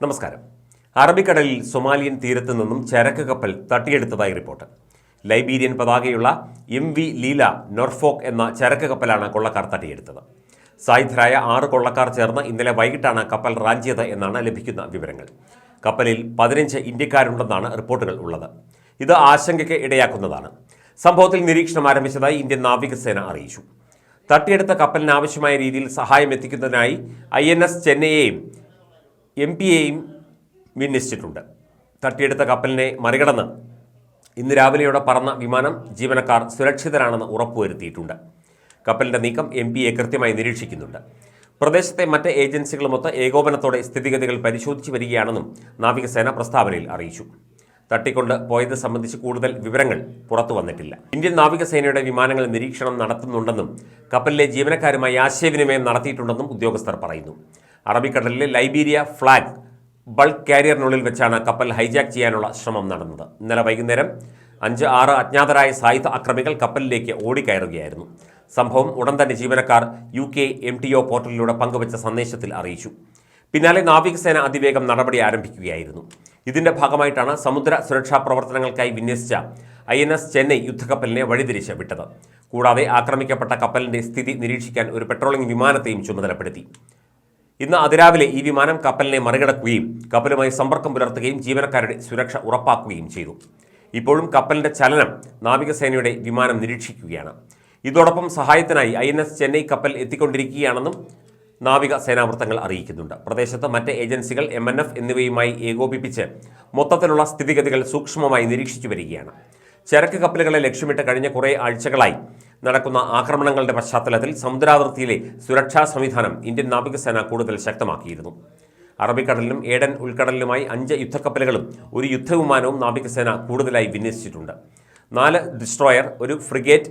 നമസ്കാരം. അറബിക്കടലിൽ സൊമാലിയൻ തീരത്തു നിന്നും ചരക്ക് കപ്പൽ തട്ടിയെടുത്തതായി റിപ്പോർട്ട്. ലൈബീരിയൻ പതാകയുള്ള എം വി ലീല നോർഫോക്ക് എന്ന ചരക്ക് കപ്പലാണ് കൊള്ളക്കാർ തട്ടിയെടുത്തത്. സായുധരായ ആറ് കൊള്ളക്കാർ ചേർന്ന് ഇന്നലെ വൈകിട്ടാണ് കപ്പൽ റാഞ്ചിയത് എന്നാണ് ലഭിക്കുന്ന വിവരങ്ങൾ. കപ്പലിൽ പതിനഞ്ച് ഇന്ത്യക്കാരുണ്ടെന്നാണ് റിപ്പോർട്ടുകൾ ഉള്ളത്. ഇത് ആശങ്കയ്ക്ക് ഇടയാക്കുന്നതാണ്. സംഭവത്തിൽ നിരീക്ഷണം ആരംഭിച്ചതായി ഇന്ത്യൻ നാവികസേന അറിയിച്ചു. തട്ടിയെടുത്ത കപ്പലിന് ആവശ്യമായ രീതിയിൽ സഹായം എത്തിക്കുന്നതിനായി ഐ എൻ എസ് ചെന്നൈയെയും എം പി എയും വിന്യസിച്ചിട്ടുണ്ട്. തട്ടിയെടുത്ത കപ്പലിനെ മറികടന്ന് ഇന്ന് രാവിലെയോടെ പറന്ന വിമാനം ജീവനക്കാർ സുരക്ഷിതരാണെന്ന് ഉറപ്പുവരുത്തിയിട്ടുണ്ട്. കപ്പലിന്റെ നീക്കം എം പി എ കൃത്യമായി നിരീക്ഷിക്കുന്നുണ്ട്. പ്രദേശത്തെ മറ്റ് ഏജൻസികളുമൊത്ത് ഏകോപനത്തോടെ സ്ഥിതിഗതികൾ പരിശോധിച്ചു വരികയാണെന്നും നാവികസേന പ്രസ്താവനയിൽ അറിയിച്ചു. തട്ടിക്കൊണ്ട് പോയത് സംബന്ധിച്ച് കൂടുതൽ വിവരങ്ങൾ പുറത്തു വന്നിട്ടില്ല. ഇന്ത്യൻ നാവികസേനയുടെ വിമാനങ്ങൾ നിരീക്ഷണം നടത്തുന്നുണ്ടെന്നും കപ്പലിലെ ജീവനക്കാരുമായി ആശയവിനിമയം നടത്തിയിട്ടുണ്ടെന്നും ഉദ്യോഗസ്ഥർ പറയുന്നു. അറബിക്കടലിലെ ലൈബീരിയ ഫ്ലാഗ് ബൾക്ക് കാരിയറിനുള്ളിൽ വെച്ചാണ് കപ്പൽ ഹൈജാക്ക് ചെയ്യാനുള്ള ശ്രമം നടന്നത്. ഇന്നലെ വൈകുന്നേരം അഞ്ച് ആറ് അജ്ഞാതരായ സായുധ അക്രമികൾ കപ്പലിലേക്ക് ഓടിക്കയറുകയായിരുന്നു. സംഭവം ഉടൻ തന്നെ ജീവനക്കാർ U K M T O പോർട്ടലിലൂടെ പങ്കുവച്ച സന്ദേശത്തിൽ അറിയിച്ചു. പിന്നാലെ നാവികസേന അതിവേഗം നടപടി ആരംഭിക്കുകയായിരുന്നു. ഇതിന്റെ ഭാഗമായിട്ടാണ് സമുദ്ര സുരക്ഷാ പ്രവർത്തനങ്ങൾക്കായി വിന്യസിച്ച ഐ എൻ എസ് ചെന്നൈ യുദ്ധക്കപ്പലിനെ വഴിതിരിച്ച് വിട്ടത് കൂടാതെ ആക്രമിക്കപ്പെട്ട കപ്പലിന്റെ സ്ഥിതി നിരീക്ഷിക്കാൻ ഒരു പെട്രോളിംഗ് വിമാനത്തെയും ചുമതലപ്പെടുത്തി. ഇന്ന് അതിരാവിലെ ഈ വിമാനം കപ്പലിനെ മറികടക്കുകയും കപ്പലുമായി സമ്പർക്കം പുലർത്തുകയും ജീവനക്കാരുടെ സുരക്ഷ ഉറപ്പാക്കുകയും ചെയ്തു. ഇപ്പോഴും കപ്പലിന്റെ ചലനം നാവികസേനയുടെ വിമാനം നിരീക്ഷിക്കുകയാണ്. ഇതോടൊപ്പം സഹായത്തിനായി ഐ ചെന്നൈ കപ്പൽ എത്തിക്കൊണ്ടിരിക്കുകയാണെന്നും നാവിക സേനാവൃത്തങ്ങൾ അറിയിക്കുന്നുണ്ട്. പ്രദേശത്ത് മറ്റ് ഏജൻസികൾ എം എന്നിവയുമായി ഏകോപിപ്പിച്ച് മൊത്തത്തിലുള്ള സ്ഥിതിഗതികൾ സൂക്ഷ്മമായി നിരീക്ഷിച്ചു വരികയാണ്. ചരക്ക് കപ്പലുകളെ ലക്ഷ്യമിട്ട് കഴിഞ്ഞ കുറേ ആഴ്ചകളായി നടക്കുന്ന ആക്രമണങ്ങളുടെ പശ്ചാത്തലത്തിൽ സമുദ്രാതിർത്തിയിലെ സുരക്ഷാ സംവിധാനം ഇന്ത്യൻ നാവികസേന കൂടുതൽ ശക്തമാക്കിയിരുന്നു. അറബിക്കടലിലും ഏഡൻ ഉൾക്കടലിലുമായി അഞ്ച് യുദ്ധക്കപ്പലുകളും ഒരു യുദ്ധവിമാനവും നാവികസേന കൂടുതലായി വിന്യസിച്ചിട്ടുണ്ട്. നാല് ഡിസ്ട്രോയർ ഒരു ഫ്രിഗേറ്റ്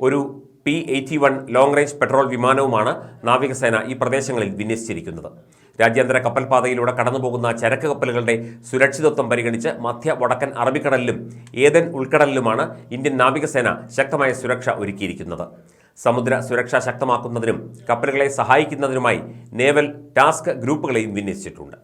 ഒരു P eighty one long range patrol വിമാനവുമാണ് നാവികസേന ഈ പ്രദേശങ്ങളിൽ വിന്യസിച്ചിരിക്കുന്നത്. രാജ്യാന്തര കപ്പൽപാതയിലൂടെ കടന്നുപോകുന്ന ചരക്ക് കപ്പലുകളുടെ സുരക്ഷിതത്വം പരിഗണിച്ച് മധ്യ വടക്കൻ അറബിക്കടലിലും ഏതൻ ഉൾക്കടലിലുമാണ് ഇന്ത്യൻ നാവികസേന ശക്തമായ സുരക്ഷ ഒരുക്കിയിരിക്കുന്നത്. സമുദ്ര സുരക്ഷ ശക്തമാക്കുന്നതിനും കപ്പലുകളെ സഹായിക്കുന്നതിനുമായി നേവൽ ടാസ്ക് ഗ്രൂപ്പുകളെയും വിന്യസിച്ചിട്ടുണ്ട്.